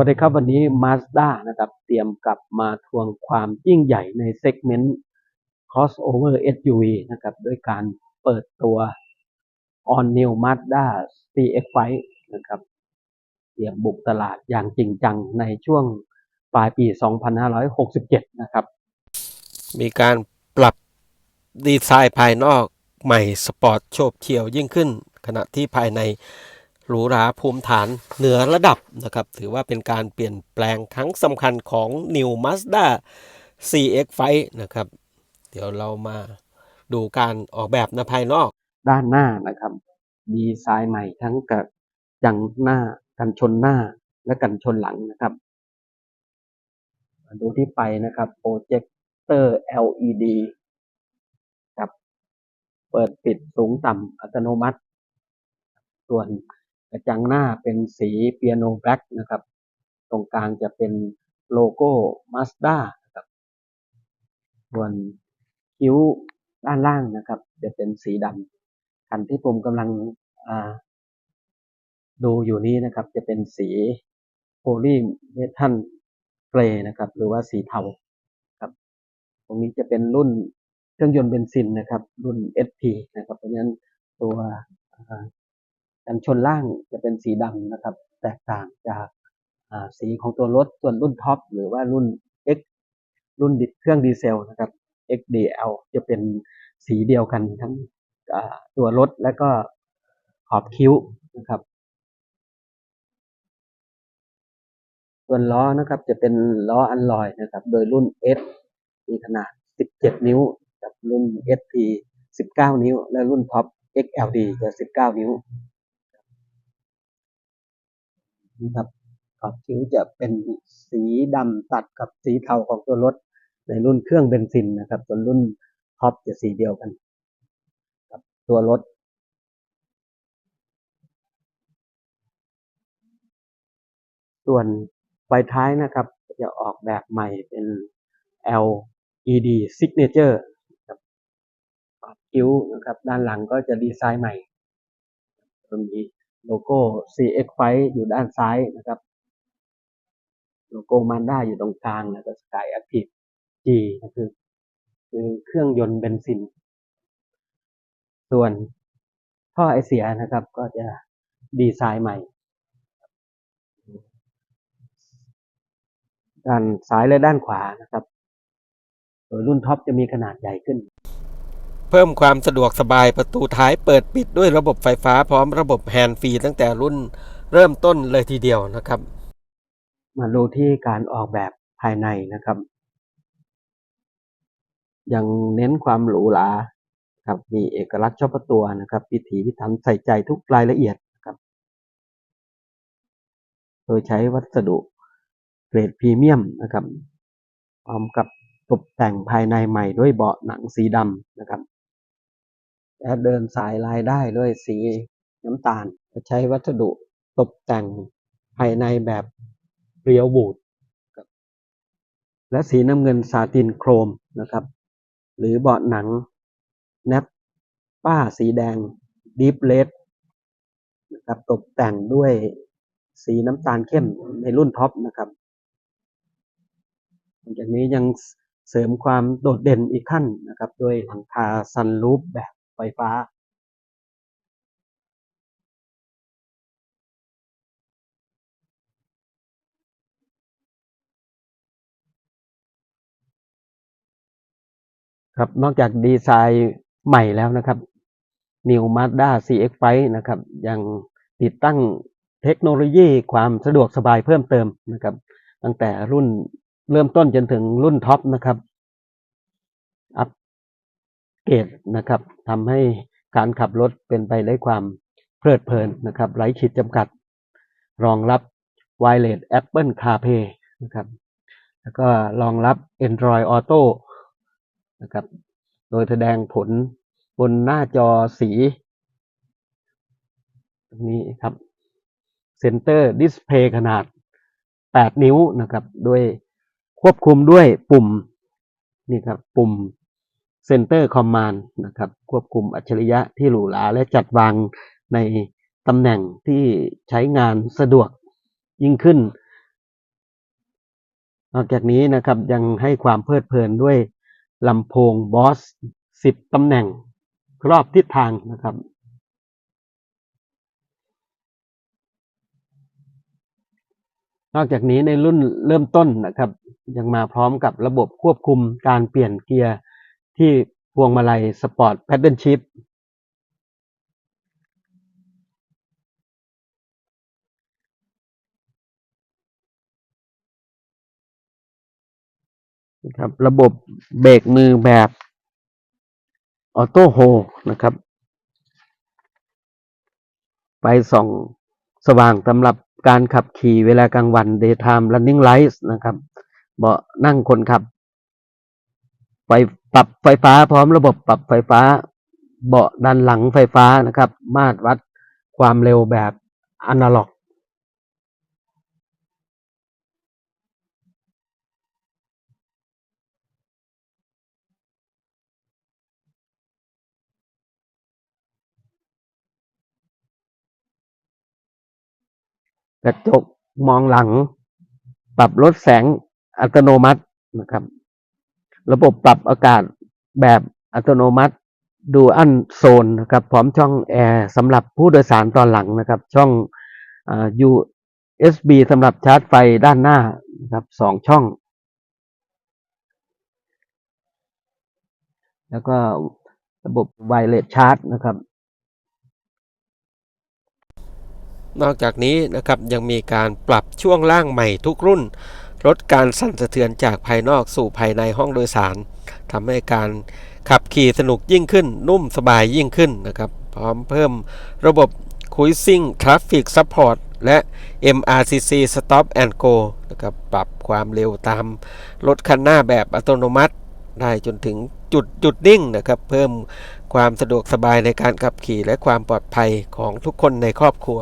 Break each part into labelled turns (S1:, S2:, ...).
S1: สวัสดีครับวันนี้ Mazda นะครับเตรียมกลับมาทวงความยิ่งใหญ่ในเซกเมนต์ crossover SUV นะครับด้วยการเปิดตัว All New Mazda CX-5 นะครับเตรียมบุกตลาดอย่างจริงจังในช่วงปลายปี 2567 นะครับ
S2: มีการปรับดีไซน์ภายนอกใหม่สปอร์ตโฉบเฉี่ยวยิ่งขึ้น ขณะที่ภายใน หรูหราภูมิฐานเหนือระดับนะครับ ถือว่าเป็นการเปลี่ยนแปลงครั้งสำคัญของ New Mazda CX-5 นะครับ เดี๋ยวเรามาดูการออกแบบในภายนอก
S1: ด้านหน้านะครับ ดีไซน์ใหม่ทั้งกับจังหน้ากันชนหน้าและกันชนหลังนะครับดูที่ไปนะครับโปรเจคเตอร์ LED กับ เปิดปิดสูงต่ำอัตโนมัติ ส่วน กระจังหน้าเป็นสีเปียโนแบล็กนะครับ ตรงกลางจะเป็นโลโก้ Mazda นะครับส่วนคิ้วด้านล่างนะครับ จะเป็นสีดำคันที่ผมกำลังดูอยู่นี้นะครับ จะเป็นสีโพลีเมทัลเกรย์นะครับ หรือว่าสีเทาครับ ตรงนี้จะเป็นรุ่นเครื่องยนต์เบนซินนะครับ รุ่น SP นะครับ เพราะฉะนั้นตัว กันชนล่างจะเป็นสีดำนะครับ แตกต่างจากสีของตัวรถส่วนรุ่นท็อปหรือว่ารุ่น X รุ่นดิเครื่องดีเซลนะครับ XDL จะเป็นสีเดียวกันทั้งตัวรถและก็ขอบคิ้วนะครับ ส่วนล้อนะครับจะเป็นล้ออัลลอยนะครับ โดยรุ่น S มีขนาด 17 นิ้ว กับรุ่น SP 19 นิ้ว และรุ่นท็อป XLD จะ 19 นิ้ว นะครับ ขอบคิ้วจะเป็นสีดำตัดกับสีเทาของตัวรถ ในรุ่นเครื่องเบนซินนะครับส่วนรุ่นท็อปจะสีเดียวกันกับตัวรถส่วนไฟท้ายนะครับ จะออกแบบใหม่เป็น LED Signature ขอบคิ้วนะครับ ด้านหลังก็จะดีไซน์ใหม่จะมี โลโก้ CX-5 อยู่ด้านซ้ายนะครับ โลโก้มันด้าอยู่ตรงกลางแล้วก็ Sky Active G ก็คือคือเครื่องยนต์เบนซิน ส่วนท่อไอเสียนะครับ ก็จะดีไซน์ใหม่ ด้านซ้ายและด้านขวานะครับ โดยรุ่นท็อปจะมีขนาดใหญ่ขึ้น
S2: เพิ่มความสะดวกสบายประตูท้ายเปิดปิดด้วยระบบไฟฟ้าพร้อมระบบแฮนด์ฟรีตั้งแต่รุ่นเริ่มต้นเลยทีเดียวนะครับ
S1: มาดูที่การออกแบบภายในนะครับ ยังเน้นความหรูหราครับมีเอกลักษณ์เฉพาะตัวนะครับพิถีพิถันใส่ใจทุกรายละเอียดนะครับ โดยใช้วัสดุเกรดพรีเมียมนะครับพร้อมกับตกแต่งภายในใหม่ด้วยเบาะหนังสีดำนะครับ และเดินสายลายได้ด้วยสีน้ำตาลใช้วัสดุตกแต่งภายในแบบเรียวบูดและสีน้ำเงินซาตินโครมนะครับ หรือเบาะหนังแนปป้าสีแดงดีฟเลดนะครับตกแต่งด้วยสีน้ำตาลเข้มในรุ่นท็อปนะครับหลังจากนี้ยังเสริมความโดดเด่นอีกขั้นนะครับ ด้วยหลังคาซันรูฟแบบ ไฟฟ้าครับนอกจากดีไซน์ใหม่แล้วนะครับ New Mazda CX-5 นะครับ ยังติดตั้งเทคโนโลยีความสะดวกสบายเพิ่มเติมนะครับ ตั้งแต่รุ่นเริ่มต้นจนถึงรุ่นท็อปนะครับ เกรดนะครับทำให้การขับรถเป็นไปด้วยความเพลิดเพลินนะครับไร้ขีดจำกัด รองรับ Wireless Apple CarPlay นะครับแล้วก็รองรับ Android Auto นะครับโดยแสดงผลบนหน้าจอสีตรงนี้ครับ Center Display ขนาด 8 นิ้วนะครับด้วยควบคุมด้วยปุ่มนี่ครับปุ่ม Center Command นะครับควบคุมอัจฉริยะที่หรูหราและจัดวางในตำแหน่งที่ใช้งานสะดวกยิ่งขึ้น นอกจากนี้นะครับยังให้ความเพลิดเพลินด้วยลำโพงบอส10ตำแหน่งรอบทิศทางนะครับนอกจากนี้ในรุ่นเริ่มต้นนะครับ ยังมาพร้อมกับระบบควบคุมการเปลี่ยนเกียร์ ที่พวงมาลัยสปอร์ตแพดเดิลชิพนะครับระบบเบรกมือแบบออโต้โฮนะครับไฟส่องสว่างสำหรับการขับขี่เวลากลางวัน daytime running lights นะครับ เบาะนั่งคนขับ ไฟ ปรับไฟฟ้าพร้อมระบบปรับไฟฟ้า เบาะด้านหลังไฟฟ้านะครับ มาตรวัดความเร็วแบบอนาล็อก กระจกมองหลัง ปรับลดแสงอัตโนมัตินะครับ ระบบปรับอากาศแบบอัตโนมัติดูอันโซนนะครับพร้อมช่องแอร์สำหรับผู้โดยสารตอนหลังนะครับ ช่องอ USB สำหรับชาร์จไฟด้านหน้านะครับสองช่อง แล้วก็ระบบไวเลสชาร์จนะครับ
S2: นอกจากนี้นะครับยังมีการปรับช่วงล่างใหม่ทุกรุ่น ลดการสั่นสะเทือนจากภายนอกสู่ภายในห้องโดยสารทำให้การขับขี่สนุกยิ่งขึ้น นุ่มสบายยิ่งขึ้นนะครับ พร้อมเพิ่มระบบ Cruising Traffic Support และ MRCC Stop and Go นะครับปรับความเร็วตามรถคันหน้าแบบอัตโนมัติ ได้จนถึงจุดหยุดนิ่งนะครับ เพิ่มความสะดวกสบายในการขับขี่และความปลอดภัยของทุกคนในครอบครัว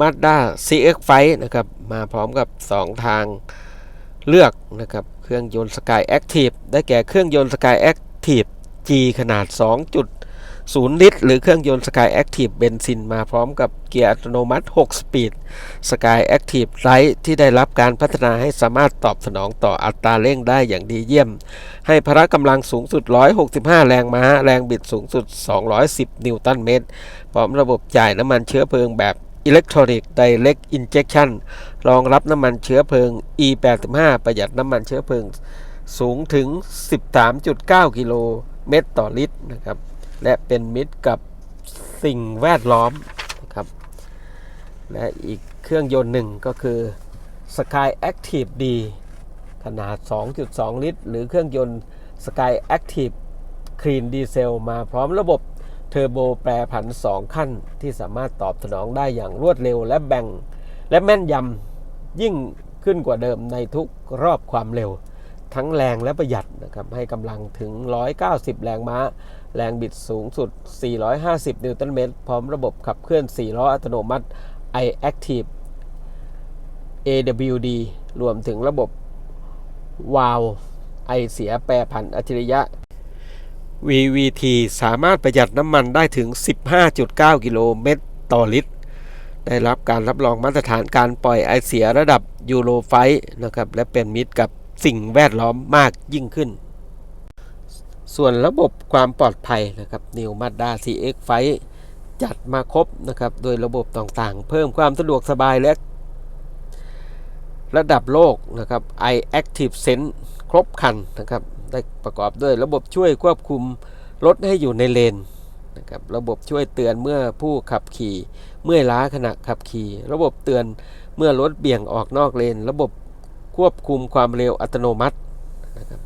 S2: Mazda CX-5 นะครับ มาพร้อมกับ 2 ทางเลือกนะครับ เครื่องยนต์ Sky Active ได้แก่เครื่องยนต์ Sky Active G ขนาด 2.0 ลิตร หรือเครื่องยนต์ Sky Active เบนซิน มาพร้อมกับเกียร์อัตโนมัติ 6 สปีด Sky Active Lite ที่ได้รับการพัฒนาให้สามารถตอบสนองต่ออัตราเร่งได้อย่างดีเยี่ยม ให้พละกำลังสูงสุด 165 แรงม้า แรงบิดสูงสุด 210 นิวตันเมตร พร้อมระบบจ่ายน้ำมันเชื้อเพลิงแบบ Electronic Direct Injection รองรับน้ำมันเชื้อเพลิง E85 ประหยัดน้ำมันเชื้อเพลิง สูงถึง 13.9 กิโลเมตรต่อลิตรนะครับ และเป็นมิตรกับสิ่งแวดล้อมนะครับ และอีกเครื่องยนต์หนึ่งก็คือ Sky Active D ขนาด 2.2 ลิตร หรือเครื่องยนต์ Sky Active คลีนดีเซลมาพร้อมระบบ เทอร์โบแปรผัน 2 ขั้นที่สามารถตอบสนองได้อย่างรวดเร็วและแบ่ง และแม่นยำยิ่งขึ้นกว่าเดิมในทุกรอบความเร็ว ทั้งแรงและประหยัดนะครับให้กำลังถึง 190 แรงม้า แรงบิดสูงสุด 450 นิวตันเมตร พร้อมระบบขับเคลื่อน 4 ล้ออัตโนมัติ iActive AWD รวมถึงระบบวาล์วไอเสียแปรผันอัจฉริยะ VVT สามารถประหยัดน้ำมันได้ถึง 15.9 กิโลเมตรต่อลิตร ได้รับการรับรองมาตรฐานการปล่อยไอเสียระดับยูโรไฟนะครับ และเป็นมิตรกับสิ่งแวดล้อมมากยิ่งขึ้น ส่วนระบบความปลอดภัยนะครับ New Mazda CX ไฟจัดมาครบนะครับ โดยระบบต่างๆ เพิ่มความสะดวกสบายและระดับโลกนะครับ iActive Sense ครบคันนะครับ ได้ประกอบด้วยระบบช่วยควบคุมรถให้อยู่ในเลนนะครับระบบช่วยเตือนเมื่อผู้ขับขี่ เมื่อล้าขณะขับขี่ ระบบเตือนเมื่อรถเบี่ยงออกนอกเลน ระบบควบคุมความเร็วอัตโนมัตินะครับ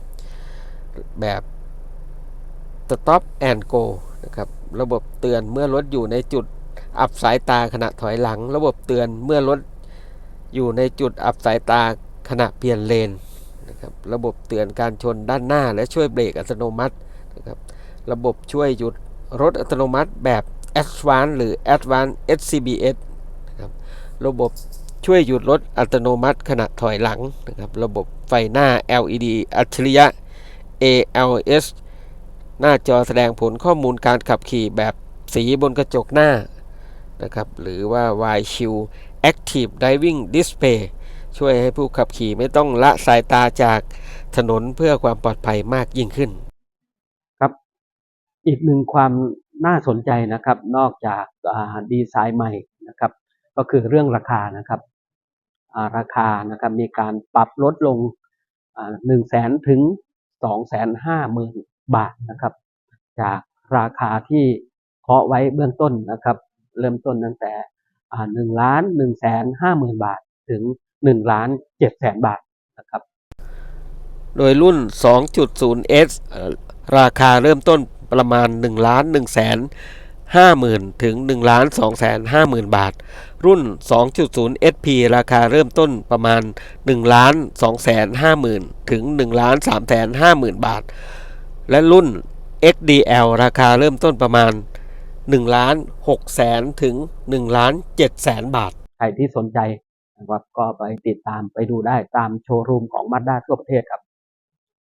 S2: แบบ Stop and Go นะครับระบบเตือนเมื่อรถอยู่ในจุดอับสายตาขณะถอยหลัง ระบบเตือนเมื่อรถอยู่ในจุดอับสายตาขณะเปลี่ยนเลน นะครับระบบเตือนการชนด้านหน้า และช่วยเบรกอัตโนมัตินะครับระบบช่วยหยุดรถอัตโนมัติแบบ a d v a n c e หรือ a d v a n c e SCBS นะครับระบบช่วยหยุดรถอัตโนมัติขณะถอยหลังนะครับระบบไฟหน้า LED อัจฉริยะ ALS หน้าจอแสดงผลข้อมูลการขับขี่แบบสีบนกระจกหน้านะครับหรือว่า Wide Shield Active Driving Display ช่วยให้ผู้ขับขี่ไม่ต้องละสายตาจากถนนเพื่อความปลอดภัยมากยิ่งขึ้น
S1: ครับ อีกหนึ่งความน่าสนใจนะครับ นอกจากาดีไซน์ใหม่นะครับ ก็คือเรื่องราคานะครับาราคานะครับมีการปรับลดลงหนึ่งแสนถึงสองแสนห้าหมื่นบาทนะครับ จากราคาที่เคาะไว้เบื้องต้นนะครับ เริ่มต้นตั้งแต่หนึ่งล้านหนึ่งแสนห้าหมื่นบาทถึง หนึ่งล้านเจ็ดแสนบาทนะครับ
S2: โดยรุ่น 2.0S เอ่อราคาเริ่มต้นประมาณ1ล้าน1แสน50,000 ถึง1ล้าน2แสน50,000 บาท รุ่น 2.0 SP ราคาเริ่มต้นประมาณ1ล้าน2แสน50,000 ถึง1ล้าน3แสน50,000 บาท และรุ่น XDL ราคาเริ่มต้นประมาณ1ล้าน6แสนถึง1ล้าน7แสนบาท
S1: ใครที่สนใจ นะครับ ก็ไปติดตามไปดูได้ตามโชว์รูมของมาด้าทั่วประเทศครับ